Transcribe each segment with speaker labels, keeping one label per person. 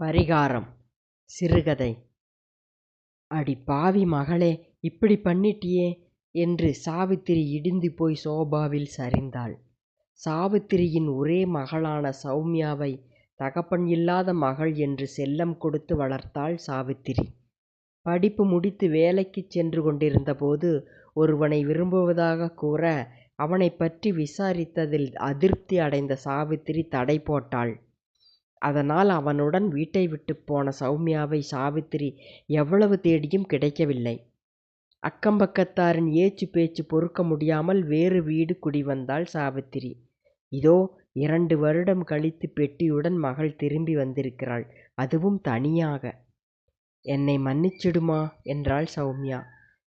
Speaker 1: பரிகாரம் சிறுகதை. அடி பாவி மகளே இப்படி பண்ணிட்டியே என்று சாவித்திரி இடிந்து போய் சோபாவில் சரிந்தாள். சாவித்திரியின் ஒரே மகளான சௌமியாவை தகப்பன் இல்லாத மகள் என்று செல்லம் கொடுத்து வளர்த்தாள் சாவித்திரி. படிப்பு முடித்து வேலைக்கு சென்று கொண்டிருந்தபோது ஒருவனை விரும்புவதாக கூற அவனை பற்றி விசாரித்ததில் அதிருப்தி அடைந்த சாவித்திரி தடை போட்டாள். அதனால் அவனுடன் வீட்டை விட்டு போன சௌமியாவை சாவித்திரி எவ்வளவு தேடியும் கிடைக்கவில்லை. அக்கம்பக்கத்தாரின் ஏச்சு பேச்சு பொறுக்க முடியாமல் வேறு வீடு குடிவந்தாள் சாவித்திரி. இதோ இரண்டு வருடம் கழித்து பெட்டியுடன் மகள் திரும்பி வந்திருக்கிறாள். அதுவும் தனியாக. என்னை மன்னிச்சிடுமா? என்றாள் சௌமியா.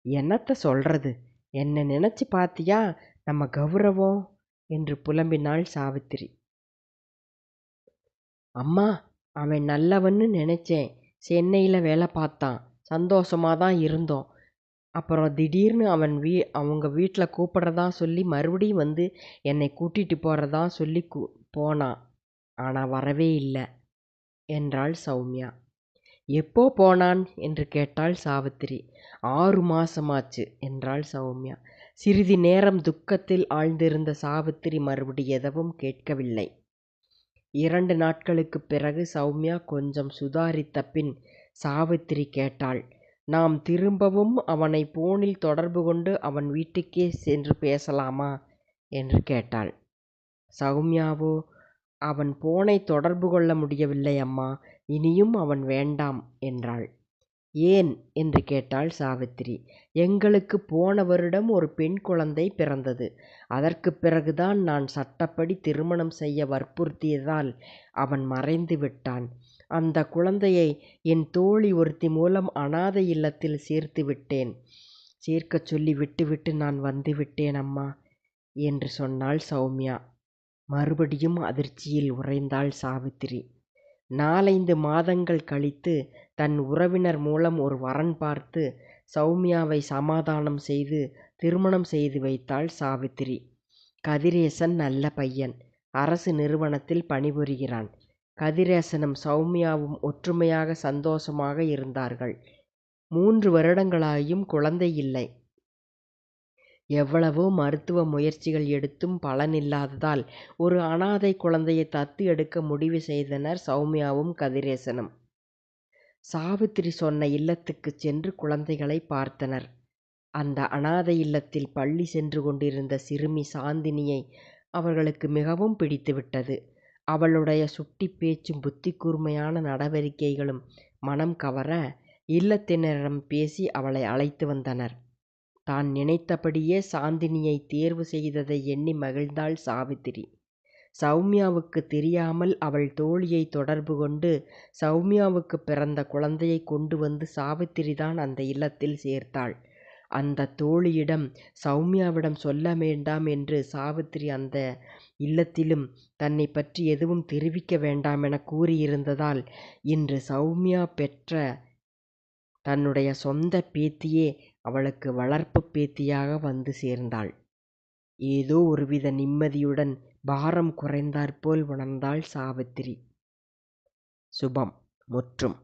Speaker 1: என்னத்த சொல்றது? என்னை நினைச்சு பாத்தியா? நம்ம கௌரவம்? என்று புலம்பினாள் சாவித்திரி. அம்மா அவன் நல்லவன்னு நினச்சேன். சென்னையில் வேலை பார்த்தான். சந்தோஷமாக தான் இருந்தோம். அப்புறம் திடீர்னு அவன் வீ அவங்க வீட்டில் கூப்பிட்றதா சொல்லி மறுபடியும் வந்து என்னை கூட்டிகிட்டு போகிறதா சொல்லி கூ போனான். ஆனால் வரவே இல்லை. என்றாள் சௌமியா. எப்போ போனான்? என்று கேட்டாள் சாவித்திரி. ஆறு மாசமாச்சு என்றாள் சௌமியா. சிறிது நேரம் துக்கத்தில் ஆழ்ந்திருந்த சாவித்திரி மறுபடி எதுவும் கேட்கவில்லை. இரண்டு நாட்களுக்குப் பிறகு சௌமியா கொஞ்சம் சுதாரித்த பின் சாவித்திரி கேட்டாள். நாம் திரும்பவும் அவனை போனில் தொடர்பு கொண்டு அவன் வீட்டுக்கே சென்று பேசலாமா என்று கேட்டாள். சௌமியாவோ அவன் போனை தொடர்பு கொள்ள முடியவில்லை அம்மா இனியும் அவன் வேண்டாம் என்றாள். ஏன்? என்று கேட்டாள் சாவித்திரி. எங்களுக்கு போன வருடம் ஒரு பெண் குழந்தை பிறந்தது. அதற்கு பிறகுதான் நான் சட்டப்படி திருமணம் செய்ய வற்புறுத்தியதால் அவன் மறைந்து விட்டான். அந்த குழந்தையை என் தோழி ஒருத்தி மூலம் அனாதை இல்லத்தில் சேர்த்து விட்டேன். சேர்க்கச் சொல்லி விட்டுவிட்டு நான் வந்து விட்டேன் அம்மா என்று சொன்னாள் சௌமியா. மறுபடியும் அதிர்ச்சியில் உறைந்தாள் சாவித்திரி. நாலைந்து மாதங்கள் கழித்து தன் உறவினர் மூலம் ஒரு வரன் பார்த்து சௌமியாவை சமாதானம் செய்து திருமணம் செய்து வைத்தாள் சாவித்திரி. கதிரேசன் நல்ல பையன். அரசு நிறுவனத்தில் பணிபுரிகிறான். கதிரேசனும் சௌமியாவும் ஒற்றுமையாக சந்தோஷமாக இருந்தார்கள். மூன்று வருடங்களாயும் குழந்தை இல்லை. எவ்வளவோ மருத்துவ முயற்சிகள் எடுத்தும் பலனில்லாததால் ஒரு அனாதை குழந்தையை தத்து எடுக்க முடிவு செய்தனர் சௌமியாவும் கதிரேசனும். சாவித்திரி சொன்ன இல்லத்துக்குச் சென்று குழந்தைகளை பார்த்தனர். அந்த அனாதை இல்லத்தில் பள்ளி சென்று கொண்டிருந்த சிறுமி சாந்தினியை அவர்களுக்கு மிகவும் பிடித்துவிட்டது. அவளுடைய சுட்டி பேச்சும் புத்தி கூர்மையான நடவடிக்கைகளும் மனம் கவர இல்லத்தினரிடம் பேசி அவளை அழைத்து வந்தனர். தான் நினைத்தபடியே சாந்தினியை தேர்வு செய்ததை எண்ணி மகிழ்ந்தாள் சாவித்திரி. சௌமியாவுக்கு தெரியாமல் அவள் தோழியை தொடர்பு கொண்டு சௌமியாவுக்கு பிறந்த குழந்தையை கொண்டு வந்து சாவித்திரிதான் அந்த இல்லத்தில் சேர்த்தாள். அந்த தோழியிடம் சௌமியாவிடம் சொல்ல வேண்டாம் என்று சாவித்திரி அந்த இல்லத்திலும் தன்னை பற்றி எதுவும் தெரிவிக்க வேண்டாம் என கூறியிருந்ததால் இன்று சௌமியா பெற்ற தன்னுடைய சொந்த பேத்தியே அவளுக்கு வளர்ப்பு பேத்தியாக வந்து சேர்ந்தாள். ஏதோ ஒருவித நிம்மதியுடன் பாரம் குறைந்தாற்போல் உணர்ந்தாள் சாவித்திரி. சுபம் முற்றும்.